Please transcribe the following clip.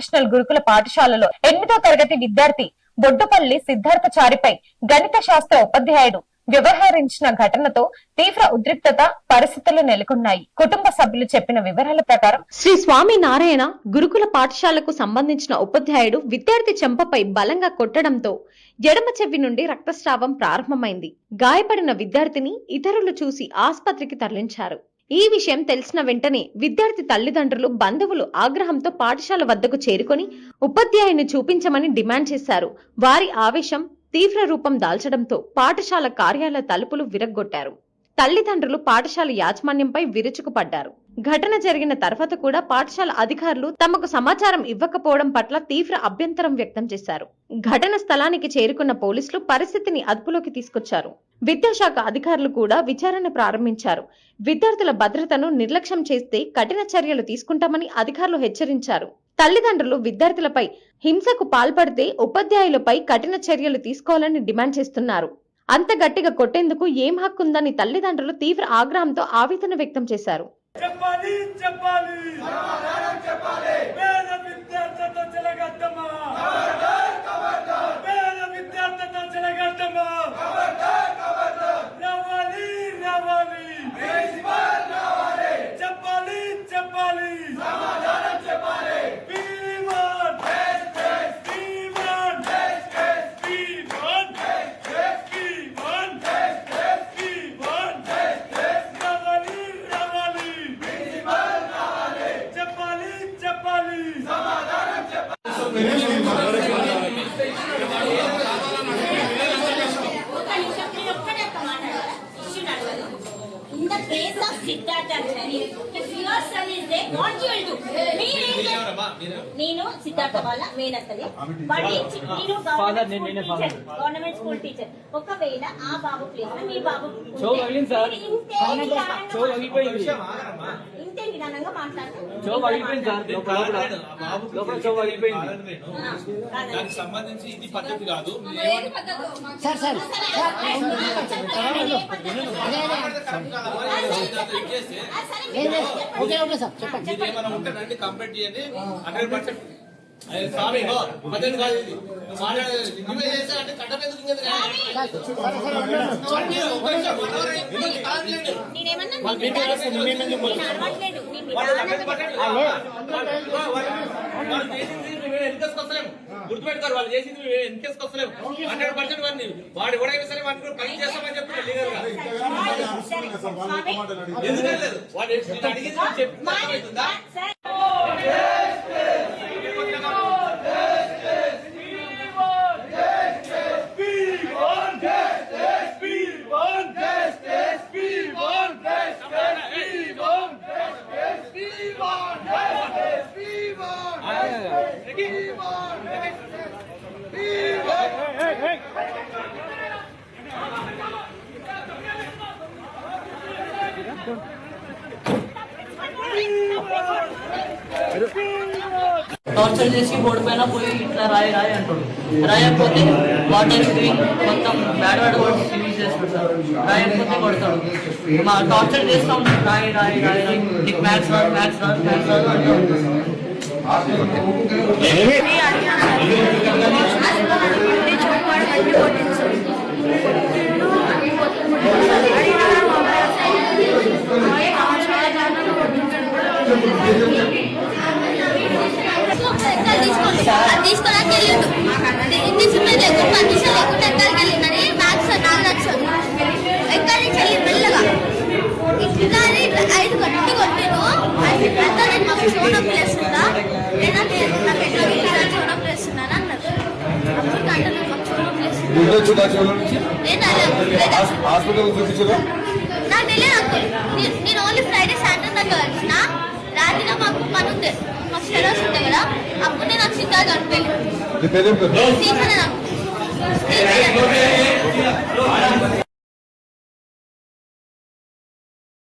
International గురుకుల పాఠశాలలో ఎనిమిదో తరగతి విద్యార్థి బొడ్డుపల్లి సిద్ధార్థచారిపై గణిత శాస్త్ర ఉపాధ్యాయుడు వ్యవహరించిన ఘటనతో తీవ్ర ఉద్రిక్తత పరిస్థితులు నెలకొన్నాయి. కుటుంబ సభ్యులు చెప్పిన వివరాల ప్రకారం శ్రీ స్వామి నారాయణ గురుకుల పాఠశాలకు సంబంధించిన ఉపాధ్యాయుడు విద్యార్థి చెంపపై బలంగా కొట్టడంతో ఎడమ చెవి నుండి రక్తస్రావం ప్రారంభమైంది. గాయపడిన విద్యార్థిని ఇతరులు చూసి ఆస్పత్రికి తరలించారు. ఈ విషయం తెలిసిన వెంటనే విద్యార్థి తల్లిదండ్రులు బంధువులు ఆగ్రహంతో పాఠశాల వద్దకు చేరుకొని ఉపాధ్యాయుని చూపించమని డిమాండ్ చేశారు. వారి ఆవేశం తీవ్ర రూపం దాల్చడంతో పాఠశాల కార్యాలయ తలుపులు విరగ్గొట్టారు. తల్లిదండ్రులు పాఠశాల యాజమాన్యంపై విరుచుకుపడ్డారు. ఘటన జరిగిన తర్వాత కూడా పాఠశాల అధికారులు తమకు సమాచారం ఇవ్వకపోవడం పట్ల తీవ్ర అభ్యంతరం వ్యక్తం చేశారు. ఘటన స్థలానికి చేరుకున్న పోలీసులు పరిస్థితిని అదుపులోకి తీసుకొచ్చారు. విద్యాశాఖ అధికారులు కూడా విచారణ ప్రారంభించారు. విద్యార్థుల భద్రతను నిర్లక్ష్యం చేస్తే కఠిన చర్యలు తీసుకుంటామని అధికారులు హెచ్చరించారు. తల్లిదండ్రులు విద్యార్థులపై హింసకు పాల్పడితే ఉపాధ్యాయులపై కఠిన చర్యలు తీసుకోవాలని డిమాండ్ చేస్తున్నారు. అంత గట్టిగా కొట్టేందుకు ఏం హక్కుందని తల్లిదండ్రులు తీవ్ర ఆగ్రహంతో ఆవేదన వ్యక్తం చేశారు. చెప్పాలి చెప్పాలి. పేద విద్యార్థులతో చెలగట్టమా do? మీరేం చేస్తారు? నేను సిద్ధార్థ వాళ్ళ చి- నేను గవర్నమెంట్ స్కూల్ టీచర్ ఒకవేళ ఆ బాబు ప్లేస్ మీ బాబు ఇంతే పగిలిపోయింది దానికి సంబంధించి ఇది పద్ధతి కాదు సార్ సార్ ఏం లేదు ఓకే ఓకే సార్ చెప్పండి మీరు ఏమైనా ఉంటే రండి కంప్లీట్ చేయండి హండ్రెడ్ పర్సెంట్ అదే స్వామి ఇగో, పద్ధతి కాదు ఇది నువ్వు మాట్లాడేది నువ్వే చేస్తా అంటే కట్టం గుర్తుపెట్టుకోరు వాళ్ళు చేసింది మేము వెనకేసుకొస్తలేము హండ్రెడ్ పర్సెంట్ వాడిని వాడు ఎవడైనా సరే వాడిని పని చేస్తామని చెప్తున్నారు లీగల్గా. ఎందుకంటే వాడు అడిగింది నువ్వు Hey! టార్చర్ చేసి బోర్డు పైన పోయి ఇట్లా రాయి రాయి అంటాడు రాయకపోతే వాటర్ గ్రీన్ మొత్తం బ్యాడ్ బ్యాడ్ వర్డ్స్ యూజ్ చేస్తాడు సార్ రాయకపోతే కొడతాడు మా టార్చర్ చేస్తాం రాయి రాయి రాయి రాయి నీకు మ్యాథ్స్ రాదు మ్యాథ్స్ రాదు మ్యాథ్స్ రాదు అంటాడు అది తీసుకోవడానికి వెళ్ళిండు డిసిప్లిన్ లేకుండా పర్మిషన్ లేకుండా ఎక్కడికి వెళ్ళిందని మ్యాథ్స్ నాకు నచ్చదు ఎక్కడి నుంచి? వెళ్ళి మెల్లగా ఇట్లా ఐదు గట్టి కొట్టిను అంతా నేను మాకు ప్లేస్ ఉందా లేదా నాకు ఎట్లా వెళ్ళి షోన ప్లేస్ ఉందని అన్నారు అప్పుడు అంటే నాకు షోన ప్లేస్ నేను అలా హాస్పిటల్ నాకు తెలియదు అంకుల్. నేను- నేను ఓన్లీ ఫ్రైడే సాటర్డే దాకా వచ్చిన రాత్రిగా మాకు పని ఉంది మాకు స్టడీస్ ఉంటాయి కదా అప్పుడు నేను వచ్చి ఇంకా కనిపించలేదు